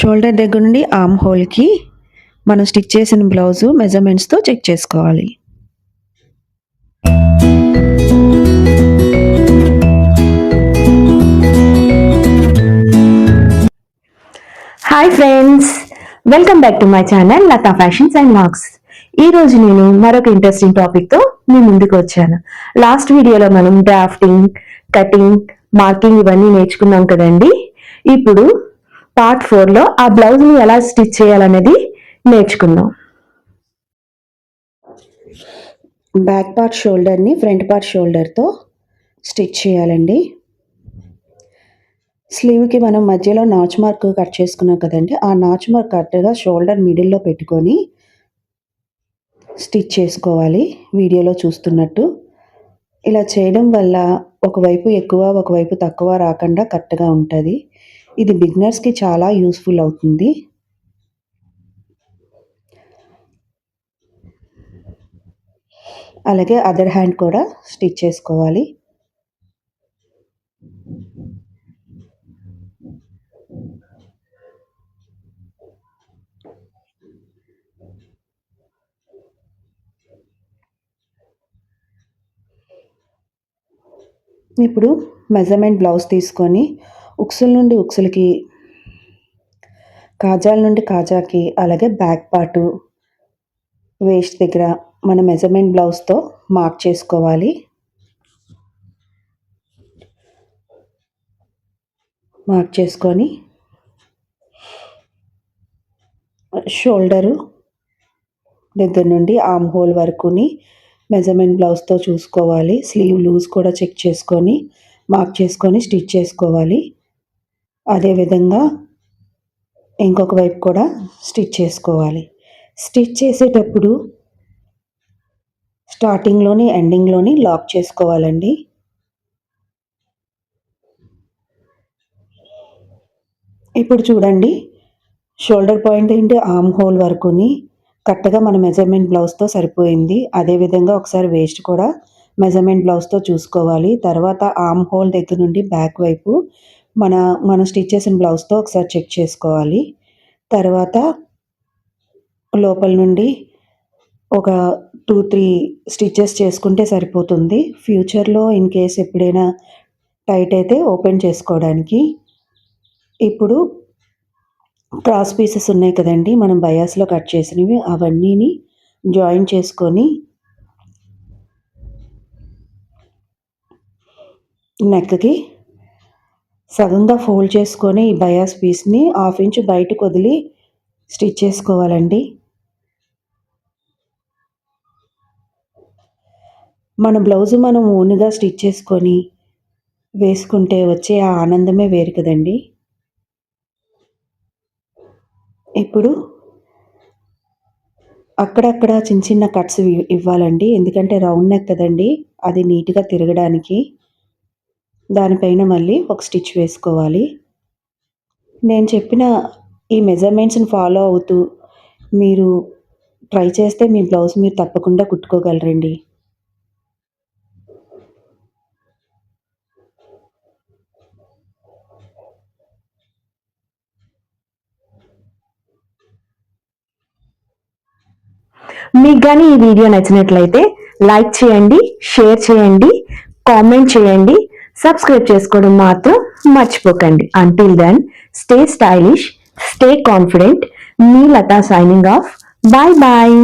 Shoulder దగ్గర నుండి arm హోల్కి మనం స్టిచ్ చేసిన బ్లౌజు మెజర్మెంట్స్తో చెక్ చేసుకోవాలి. Hi friends welcome back to my channel Latha fashions and logs ఈ రోజు నేను మరొక ఇంట్రెస్టింగ్ టాపిక్తో మీ ముందుకు వచ్చాను. లాస్ట్ వీడియోలో మనం డ్రాఫ్టింగ్ కటింగ్ మార్కింగ్ ఇవన్నీ నేర్చుకున్నాం కదండి. ఇప్పుడు పార్ట్ ఫోర్లో ఆ బ్లౌజ్ని ఎలా స్టిచ్ చేయాలనేది నేర్చుకుందాం. బ్యాక్ పార్ట్ షోల్డర్ని ఫ్రంట్ పార్ట్ షోల్డర్తో స్టిచ్ చేయాలండి. స్లీవ్కి మనం మధ్యలో నాచ్ మార్క్ కట్ చేసుకున్నాం కదండి ఆ నాచ్ మార్క్ కరెక్ట్గా షోల్డర్ మిడిల్లో పెట్టుకొని స్టిచ్ చేసుకోవాలి. వీడియోలో చూస్తున్నట్టు ఇలా చేయడం వల్ల ఒకవైపు ఎక్కువ ఒకవైపు తక్కువ రాకుండా కరెక్ట్గా ఉంటుంది. ఇది బిగినర్స్కి చాలా యూస్ఫుల్ అవుతుంది. అలాగే అదర్ హ్యాండ్ కూడా స్టిచ్ చేసుకోవాలి. ఇప్పుడు మెజర్మెంట్ బ్లౌజ్ తీసుకొని ఉక్సుల నుండి ఉక్సులకి కాజాల నుండి కాజాకి అలాగే బ్యాక్ పార్టు వేస్ట్ దగ్గర మన మెజర్మెంట్ బ్లౌజ్తో మార్క్ చేసుకోవాలి. మార్క్ చేసుకొని షోల్డరు దగ్గర నుండి ఆమ్ హోల్ వరకుని మెజర్మెంట్ బ్లౌజ్తో చూసుకోవాలి. స్లీవ్ లూజ్ కూడా చెక్ చేసుకొని మార్క్ చేసుకొని స్టిచ్ చేసుకోవాలి. అదేవిధంగా ఇంకొక వైపు కూడా స్టిచ్ చేసుకోవాలి. స్టిచ్ చేసేటప్పుడు స్టార్టింగ్లోని ఎండింగ్లోని లాక్ చేసుకోవాలండి. ఇప్పుడు చూడండి షోల్డర్ పాయింట్ ఏంటి? ఆమ్ హోల్ వరకుని కరెక్ట్గా మన మెజర్మెంట్ బ్లౌజ్తో సరిపోయింది. అదేవిధంగా ఒకసారి వేస్ట్ కూడా మెజర్మెంట్ బ్లౌజ్తో చూసుకోవాలి. తర్వాత ఆమ్ హోల్ దగ్గర నుండి బ్యాక్ వైపు మన మనం స్టిచ్ చేసిన బ్లౌజ్తో ఒకసారి చెక్ చేసుకోవాలి. తర్వాత లోపల నుండి ఒక టూ త్రీ స్టిచెస్ చేసుకుంటే సరిపోతుంది. ఫ్యూచర్లో ఇన్ కేస్ ఎప్పుడైనా టైట్ అయితే ఓపెన్ చేసుకోవడానికి. ఇప్పుడు క్రాస్ పీసెస్ ఉన్నాయి కదండి మనం బయాస్లో కట్ చేసినవి అవన్నీని జాయిన్ చేసుకొని నెక్కి సగంగా ఫోల్డ్ చేసుకొని ఈ బయాస్ పీస్ని హాఫ్ ఇంచ్ బయటకు వదిలి స్టిచ్ చేసుకోవాలండి. మన బ్లౌజ్ మనం ఓన్గా స్టిచ్ చేసుకొని వేసుకుంటే వచ్చే ఆ ఆనందమే వేరు కదండి. ఇప్పుడు అక్కడక్కడ చిన్న చిన్న కట్స్ ఇవ్వాలండి. ఎందుకంటే రౌండ్ నెక్ కదండి. అది నీట్గా తిరగడానికి. దానిపైన మళ్ళీ ఒక స్టిచ్ వేసుకోవాలి. నేను చెప్పిన ఈ మెజర్మెంట్స్ని ఫాలో అవుతూ మీరు ట్రై చేస్తే మీ బ్లౌజ్ మీరు తప్పకుండా కుట్టుకోగలరండి. మీకు కానీ ఈ వీడియో నచ్చినట్లయితే లైక్ చేయండి షేర్ చేయండి కామెంట్ చేయండి. సబ్స్క్రైబ్ చేసుకోవడం మాత్రం మర్చిపోకండి. Until then stay stylish stay confident మీ Latha signing off bye bye